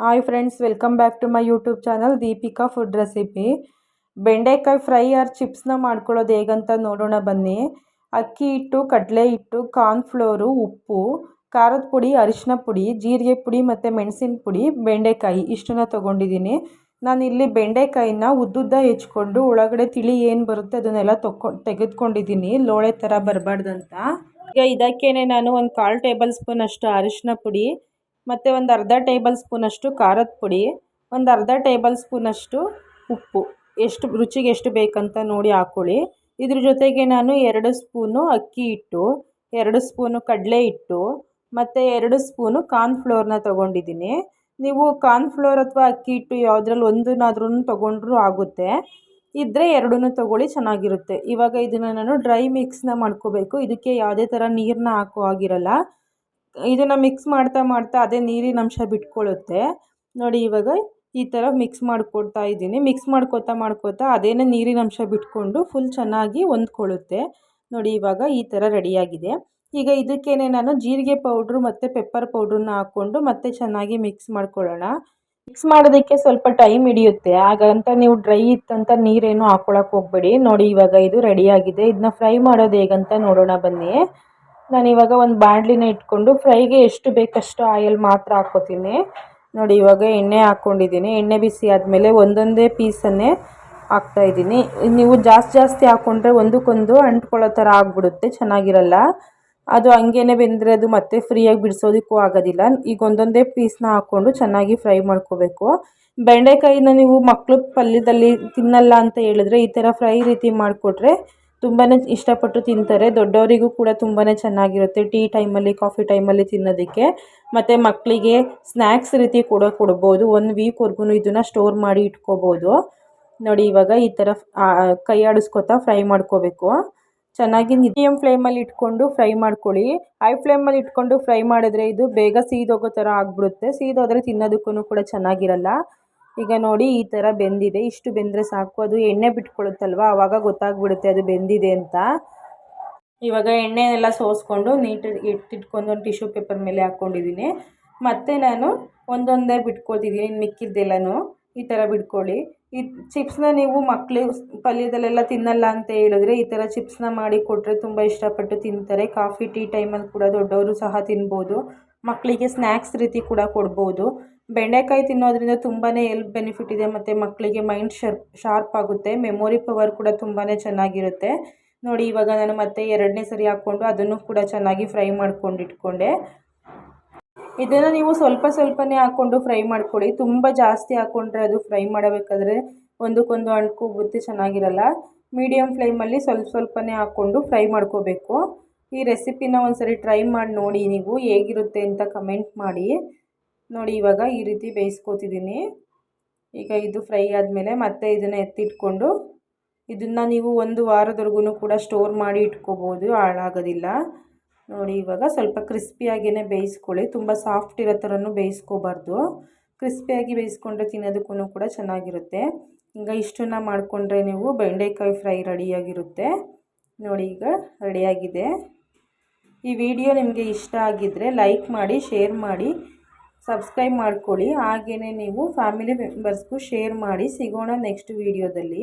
Hi friends welcome back to my YouTube channel Deepika food recipe ಬೆಂಡೆಕಾಯಿ fry or ಚಿಪ್ಸ್ನ ಮಾಡ್ಕೊಳ್ಳೋದು ಹೇಗಂತ ನೋಡೋಣ ಬನ್ನಿ. ಅಕ್ಕಿ ಹಿಟ್ಟು, ಕಡಲೆ ಹಿಟ್ಟು ಕಾರ್ನ್ಫ್ಲೋರು ಉಪ್ಪು, ಖಾರದ ಪುಡಿ, ಅರಿಶಿನ ಪುಡಿ, ಜೀರಿಗೆ ಪುಡಿ ಮತ್ತು ಮೆಣಸಿನ ಪುಡಿ, ಬೆಂಡೆಕಾಯಿ ಇಷ್ಟನ್ನ ತೊಗೊಂಡಿದ್ದೀನಿ. ನಾನಿಲ್ಲಿ ಬೆಂಡೆಕಾಯಿನ ಉದ್ದುದ್ದ ಹೆಚ್ಕೊಂಡು ಒಳಗಡೆ ತಿಳಿ ಏನು ಬರುತ್ತೆ ಅದನ್ನೆಲ್ಲ ತೊಕೊ ತೆಗೆದುಕೊಂಡಿದ್ದೀನಿ. ಲೋಳೆ ಥರ ಬರಬಾರ್ದಂತ. ಈಗ ಇದಕ್ಕೇನೆ ನಾನು ಒಂದು ಕಾಲು ಟೇಬಲ್ ಸ್ಪೂನ್ ಅಷ್ಟು ಅರಿಶಿನ ಪುಡಿ ಮತ್ತು ಒಂದು ಅರ್ಧ ಟೇಬಲ್ ಸ್ಪೂನಷ್ಟು ಖಾರದ ಪುಡಿ, ಒಂದು ಅರ್ಧ ಟೇಬಲ್ ಸ್ಪೂನಷ್ಟು ಉಪ್ಪು. ಎಷ್ಟು ರುಚಿಗೆ ಎಷ್ಟು ಬೇಕಂತ ನೋಡಿ ಹಾಕ್ಕೊಳ್ಳಿ ಇದ್ರ ಜೊತೆಗೆ ನಾನು ಎರಡು ಸ್ಪೂನು ಅಕ್ಕಿ ಹಿಟ್ಟು, ಎರಡು ಸ್ಪೂನು ಕಡಲೆ ಹಿಟ್ಟು, ಮತ್ತು ಎರಡು ಸ್ಪೂನು ಕಾರ್ನ್ಫ್ಲೋರ್ನ ತೊಗೊಂಡಿದ್ದೀನಿ. ನೀವು ಕಾರ್ನ್ ಫ್ಲೋರ್ ಅಥವಾ ಅಕ್ಕಿ ಹಿಟ್ಟು ಯಾವುದ್ರಲ್ಲಿ ಒಂದನ್ನಾದ್ರೂ ತೊಗೊಂಡ್ರೂ ಆಗುತ್ತೆ. ಇದ್ದರೆ ಎರಡೂ ತೊಗೊಳ್ಳಿ, ಚೆನ್ನಾಗಿರುತ್ತೆ. ಇವಾಗ ಇದನ್ನು ನಾನು ಡ್ರೈ ಮಿಕ್ಸ್ನ ಮಾಡ್ಕೋಬೇಕು. ಇದಕ್ಕೆ ಯಾವುದೇ ಥರ ನೀರನ್ನ ಹಾಕೋ ಆಗಿರಲ್ಲ ಇದನ್ನು ಮಿಕ್ಸ್ ಮಾಡ್ತಾ ಮಾಡ್ತಾ ಅದೇ ನೀರಿನ ಅಂಶ ಬಿಟ್ಕೊಳ್ಳುತ್ತೆ ನೋಡಿ ಇವಾಗ ಈ ಥರ ಮಿಕ್ಸ್ ಮಾಡ್ಕೊಳ್ತಾ ಇದ್ದೀನಿ. ಮಿಕ್ಸ್ ಮಾಡ್ಕೊತಾ ಮಾಡ್ಕೋತಾ ಅದೇನೇ ನೀರಿನ ಅಂಶ ಬಿಟ್ಕೊಂಡು ಫುಲ್ ಚೆನ್ನಾಗಿ ಹೊಂದ್ಕೊಳ್ಳುತ್ತೆ. ನೋಡಿ ಇವಾಗ ಈ ಥರ ರೆಡಿಯಾಗಿದೆ. ಈಗ ಇದಕ್ಕೇನೆ ನಾನು ಜೀರಿಗೆ ಪೌಡ್ರು ಮತ್ತು ಪೆಪ್ಪರ್ ಪೌಡ್ರನ್ನ ಹಾಕ್ಕೊಂಡು ಮತ್ತೆ ಚೆನ್ನಾಗಿ ಮಿಕ್ಸ್ ಮಾಡ್ಕೊಳ್ಳೋಣ. ಮಿಕ್ಸ್ ಮಾಡೋದಕ್ಕೆ ಸ್ವಲ್ಪ ಟೈಮ್ ಹಿಡಿಯುತ್ತೆ. ಹಾಗಂತ ನೀವು ಡ್ರೈ ಇತ್ತಂತ ನೀರೇನು ಹಾಕ್ಕೊಳಕ್ಕೆ ಹೋಗಬೇಡಿ. ನೋಡಿ ಇವಾಗ ಇದು ರೆಡಿಯಾಗಿದೆ ಇದನ್ನ ಫ್ರೈ ಮಾಡೋದು ಹೇಗಂತ ನೋಡೋಣ ಬನ್ನಿ. ನಾನಿವಾಗ ಒಂದು ಬಾಣಲಿನ ಇಟ್ಕೊಂಡು ಫ್ರೈಗೆ ಎಷ್ಟು ಬೇಕಷ್ಟು ಆಯಿಲ್ ಮಾತ್ರ ಹಾಕ್ಕೋತೀನಿ. ನೋಡಿ, ಇವಾಗ ಎಣ್ಣೆ ಹಾಕ್ಕೊಂಡಿದ್ದೀನಿ. ಎಣ್ಣೆ ಬಿಸಿ ಆದಮೇಲೆ ಒಂದೊಂದೇ ಪೀಸನ್ನೇ ಹಾಕ್ತಾಯಿದ್ದೀನಿ ನೀವು ಜಾಸ್ತಿ ಜಾಸ್ತಿ ಹಾಕ್ಕೊಂಡ್ರೆ ಒಂದಕ್ಕೊಂದು ಅಂಟ್ಕೊಳ್ಳೋ ಥರ ಆಗಿಬಿಡುತ್ತೆ, ಚೆನ್ನಾಗಿರಲ್ಲ. ಅದು ಹಂಗೇನೆ ಬೆಂದರೆ ಅದು ಮತ್ತೆ ಫ್ರೀಯಾಗಿ ಬಿಡಿಸೋದಕ್ಕೂ ಆಗೋದಿಲ್ಲ. ಈಗ ಒಂದೊಂದೇ ಪೀಸ್ನ ಹಾಕ್ಕೊಂಡು ಚೆನ್ನಾಗಿ ಫ್ರೈ ಮಾಡ್ಕೋಬೇಕು. ಬೆಂಡೆಕಾಯಿನ ನೀವು ಮಕ್ಕಳು ಪಲ್ಯದಲ್ಲಿ ತಿನ್ನಲ್ಲ ಅಂತ ಹೇಳಿದ್ರೆ ಈ ಥರ ಫ್ರೈ ರೀತಿ ಮಾಡಿಕೊಟ್ರೆ ತುಂಬಾ ಇಷ್ಟಪಟ್ಟು ತಿಂತಾರೆ. ದೊಡ್ಡವರಿಗೂ ಕೂಡ ತುಂಬಾ ಚೆನ್ನಾಗಿರುತ್ತೆ. ಟೀ ಟೈಮಲ್ಲಿ, ಕಾಫಿ ಟೈಮಲ್ಲಿ ತಿನ್ನೋದಕ್ಕೆ. ಮತ್ತು ಮಕ್ಕಳಿಗೆ ಸ್ನ್ಯಾಕ್ಸ್ ರೀತಿ ಕೂಡ ಕೊಡ್ಬೋದು. ಒಂದು ವೀಕ್ವರೆಗೂ ಇದನ್ನು ಸ್ಟೋರ್ ಮಾಡಿ ಇಟ್ಕೋಬೋದು. ನೋಡಿ, ಇವಾಗ ಈ ಥರ ಕೈ ಆಡಿಸ್ಕೊತಾ ಫ್ರೈ ಮಾಡ್ಕೋಬೇಕು. ಚೆನ್ನಾಗಿ ಮೀಡಿಯಮ್ ಫ್ಲೇಮಲ್ಲಿ ಇಟ್ಕೊಂಡು ಫ್ರೈ ಮಾಡ್ಕೊಳ್ಳಿ. ಹೈ ಫ್ಲೇಮಲ್ಲಿ ಇಟ್ಕೊಂಡು ಫ್ರೈ ಮಾಡಿದ್ರೆ ಇದು ಬೇಗ ಸೀದೋಗೋ ಥರ ಆಗಿಬಿಡುತ್ತೆ. ಸೀದೋದ್ರೆ ತಿನ್ನೋದಕ್ಕೂ ಕೂಡ ಚೆನ್ನಾಗಿರಲ್ಲ. ಈಗ ನೋಡಿ ಈ ಥರ ಬೆಂದಿದೆ. ಇಷ್ಟು ಬೆಂದರೆ ಸಾಕು. ಅದು ಎಣ್ಣೆ ಬಿಟ್ಕೊಳುತ್ತಲ್ವ? ಆವಾಗ ಗೊತ್ತಾಗ್ಬಿಡುತ್ತೆ ಅದು ಬೆಂದಿದೆ ಅಂತ. ಇವಾಗ ಎಣ್ಣೆನೆಲ್ಲ ಸೋಸ್ಕೊಂಡು ನೀಟಾಗಿ ಇಟ್ಟಿಟ್ಕೊಂಡು ಒಂದು ಟಿಶ್ಯೂ ಪೇಪರ್ ಮೇಲೆ ಹಾಕ್ಕೊಂಡಿದ್ದೀನಿ. ಮತ್ತು ನಾನು ಒಂದೊಂದೇ ಬಿಟ್ಕೊತಿದ್ದೀನಿ ಮಿಕ್ಕಿದ್ದೆಲ್ಲನೂ ಈ ಥರ ಬಿಟ್ಕೊಳ್ಳಿ. ಈ ಚಿಪ್ಸ್ನ ನೀವು ಮಕ್ಕಳು ಪಲ್ಯದಲ್ಲೆಲ್ಲ ತಿನ್ನಲ್ಲ ಅಂತ ಹೇಳಿದ್ರೆ ಈ ಥರ ಚಿಪ್ಸ್ನ ಮಾಡಿ ಕೊಟ್ಟರೆ ತುಂಬ ಇಷ್ಟಪಟ್ಟು ತಿಂತಾರೆ. ಕಾಫಿ, ಟೀ ಟೈಮಲ್ಲಿ ಕೂಡ ದೊಡ್ಡವರು ಸಹ ತಿನ್ಬೋದು. ಮಕ್ಕಳಿಗೆ ಸ್ನ್ಯಾಕ್ಸ್ ರೀತಿ ಕೂಡ ಕೊಡ್ಬೋದು. ಬೆಂಡೆಕಾಯಿ ತಿನ್ನೋದ್ರಿಂದ ತುಂಬಾ ಎಲ್ತ್ ಬೆನಿಫಿಟ್ ಇದೆ ಮತ್ತು ಮಕ್ಕಳಿಗೆ ಮೈಂಡ್ ಶರ್ಪ್ ಶಾರ್ಪ್ ಆಗುತ್ತೆ. ಮೆಮೊರಿ ಪವರ್ ಕೂಡ ತುಂಬಾ ಚೆನ್ನಾಗಿರುತ್ತೆ. ನೋಡಿ, ಇವಾಗ ನಾನು ಮತ್ತೆ ಎರಡನೇ ಸರಿ ಹಾಕ್ಕೊಂಡು ಅದನ್ನು ಕೂಡ ಚೆನ್ನಾಗಿ ಫ್ರೈ ಮಾಡ್ಕೊಂಡು ಇಟ್ಕೊಂಡೆ. ಇದನ್ನು ನೀವು ಸ್ವಲ್ಪ ಸ್ವಲ್ಪನೇ ಹಾಕ್ಕೊಂಡು ಫ್ರೈ ಮಾಡ್ಕೊಳ್ಳಿ. ತುಂಬ ಜಾಸ್ತಿ ಹಾಕ್ಕೊಂಡ್ರೆ ಅದು ಫ್ರೈ ಮಾಡಬೇಕಾದ್ರೆ ಒಂದಕ್ಕೊಂದು ಅಂಟ್ಕೋಗುತ್ತೆ ಚೆನ್ನಾಗಿರಲ್ಲ. ಮೀಡಿಯಮ್ ಫ್ಲೇಮಲ್ಲಿ ಸ್ವಲ್ಪ ಸ್ವಲ್ಪನೇ ಹಾಕ್ಕೊಂಡು ಫ್ರೈ ಮಾಡ್ಕೋಬೇಕು. ಈ ರೆಸಿಪಿನ ಒಂದು ಸರಿ ಟ್ರೈ ಮಾಡಿ ನೋಡಿ ನೀವು ಹೇಗಿರುತ್ತೆ ಅಂತ ಕಮೆಂಟ್ ಮಾಡಿ. ನೋಡಿ, ಇವಾಗ ಈ ರೀತಿ ಬೇಯಿಸ್ಕೋತಿದ್ದೀನಿ. ಈಗ ಇದು ಫ್ರೈ ಆದಮೇಲೆ ಮತ್ತೆ ಇದನ್ನು ಎತ್ತಿಟ್ಕೊಂಡು ಇದನ್ನು ನೀವು ಒಂದು ವಾರದವರೆಗೂ ಕೂಡ ಸ್ಟೋರ್ ಮಾಡಿ ಇಟ್ಕೋಬೋದು, ಹಾಳಾಗೋದಿಲ್ಲ. ನೋಡಿ, ಇವಾಗ ಸ್ವಲ್ಪ ಕ್ರಿಸ್ಪಿಯಾಗಿಯೇ ಬೇಯಿಸ್ಕೊಳ್ಳಿ. ತುಂಬ ಸಾಫ್ಟ್ ಇರೋ ಥರನೂ ಬೇಯಿಸ್ಕೋಬಾರ್ದು. ಕ್ರಿಸ್ಪಿಯಾಗಿ ಬೇಯಿಸ್ಕೊಂಡ್ರೆ ತಿನ್ನೋದಕ್ಕೂ ಕೂಡ ಚೆನ್ನಾಗಿರುತ್ತೆ. ಈಗ ಇಷ್ಟನ್ನು ಮಾಡಿಕೊಂಡ್ರೆ ನೀವು ಬೆಂಡೆಕಾಯಿ ಫ್ರೈ ರೆಡಿಯಾಗಿರುತ್ತೆ. ನೋಡಿ, ಈಗ ರೆಡಿಯಾಗಿದೆ. ಈ ವಿಡಿಯೋ ನಿಮಗೆ ಇಷ್ಟ ಆಗಿದ್ದರೆ ಲೈಕ್ ಮಾಡಿ, ಶೇರ್ ಮಾಡಿ. ಸಬ್ಸ್ಕ್ರೈಬ್ ಮಾಡ್ಕೊಳ್ಳಿ. ಹಾಗೆಯೇ ನೀವು ಫ್ಯಾಮಿಲಿ ಮೆಂಬರ್ಸ್ಗೂ ಶೇರ್ ಮಾಡಿ ಸಿಗೋಣ ನೆಕ್ಸ್ಟ್ ವೀಡಿಯೋದಲ್ಲಿ